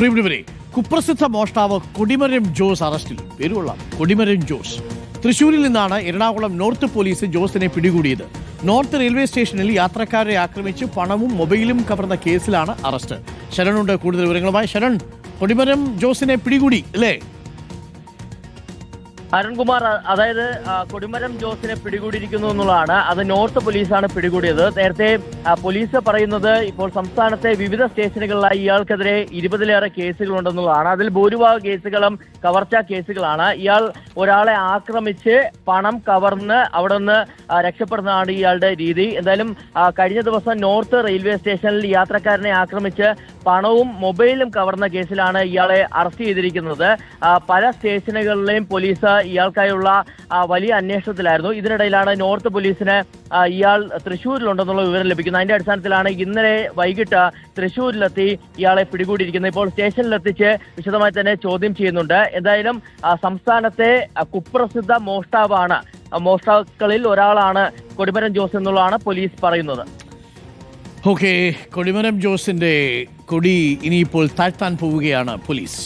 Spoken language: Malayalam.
പ്രിയപ്പെട്ടവരെ കുപ്രസിദ്ധ മോഷ്ടാവ് കൊടിമരം ജോസ് അറസ്റ്റിൽ. പേരുള്ള കൊടിമരം ജോസ്. തൃശൂരിൽ നിന്നാണ് എറണാകുളം നോർത്ത് പോലീസ് ജോസിനെ പിടികൂടിയത്. നോർത്ത് റെയിൽവേ സ്റ്റേഷനിൽ യാത്രക്കാരെ ആക്രമിച്ച് പണവും മൊബൈലും കവർന്ന കേസിലാണ് അറസ്റ്റ്. ശരണുണ്ട് കൂടുതൽ വിവരങ്ങളുമായി. ശരൺ കൊടിമരം ജോസിനെ പിടികൂടി അല്ലേ? അരുൺകുമാർ അതായത് കൊടിമരം ജോസിനെ പിടികൂടിയിരിക്കുന്നു എന്നുള്ളതാണ്. അത് നോർത്ത് പോലീസാണ് പിടികൂടിയത്. നേരത്തെ പോലീസ് പറയുന്നത് ഇപ്പോൾ സംസ്ഥാനത്തെ വിവിധ സ്റ്റേഷനുകളിലായി ഇയാൾക്കെതിരെ ഇരുപതിലേറെ കേസുകളുണ്ടെന്നുള്ളതാണ്. അതിൽ ഭൂരിഭാഗം കേസുകളും കവർച്ചാ കേസുകളാണ്. ഇയാൾ ഒരാളെ ആക്രമിച്ച് പണം കവർന്ന് അവിടെ നിന്ന് രക്ഷപ്പെടുന്നതാണ് ഇയാളുടെ രീതി. എന്തായാലും കഴിഞ്ഞ ദിവസം നോർത്ത് റെയിൽവേ സ്റ്റേഷനിൽ യാത്രക്കാരനെ ആക്രമിച്ച് പണവും മൊബൈലും കവർന്ന കേസിലാണ് ഇയാളെ അറസ്റ്റ് ചെയ്തിരിക്കുന്നത്. പല സ്റ്റേഷനുകളിലെയും പോലീസ് ഇയാൾക്കായുള്ള വലിയ അന്വേഷണത്തിലായിരുന്നു. ഇതിനിടയിലാണ് നോർത്ത് പോലീസിന് ഇയാൾ തൃശ്ശൂരിലുണ്ടെന്നുള്ള വിവരം ലഭിക്കുന്നത്. അതിന്റെ അടിസ്ഥാനത്തിലാണ് ഇന്നലെ വൈകിട്ട് തൃശ്ശൂരിലെത്തി ഇയാളെ പിടികൂടിയിരിക്കുന്നത്. ഇപ്പോൾ സ്റ്റേഷനിലെത്തിച്ച് വിശദമായി തന്നെ ചോദ്യം ചെയ്യുന്നുണ്ട്. എന്തായാലും സംസ്ഥാനത്തെ കുപ്രസിദ്ധ മോഷ്ടാവാണ്. മോഷ്ടാക്കളിൽ ഒരാളാണ് കൊടിമരം ജോസ് എന്നുള്ളതാണ് പോലീസ് പറയുന്നത്. ഓക്കെ കൊടിമരം ജോസിന്റെ കൊടി ഇനിയിപ്പോൾ താഴ്ത്താൻ പോവുകയാണ് പോലീസ്.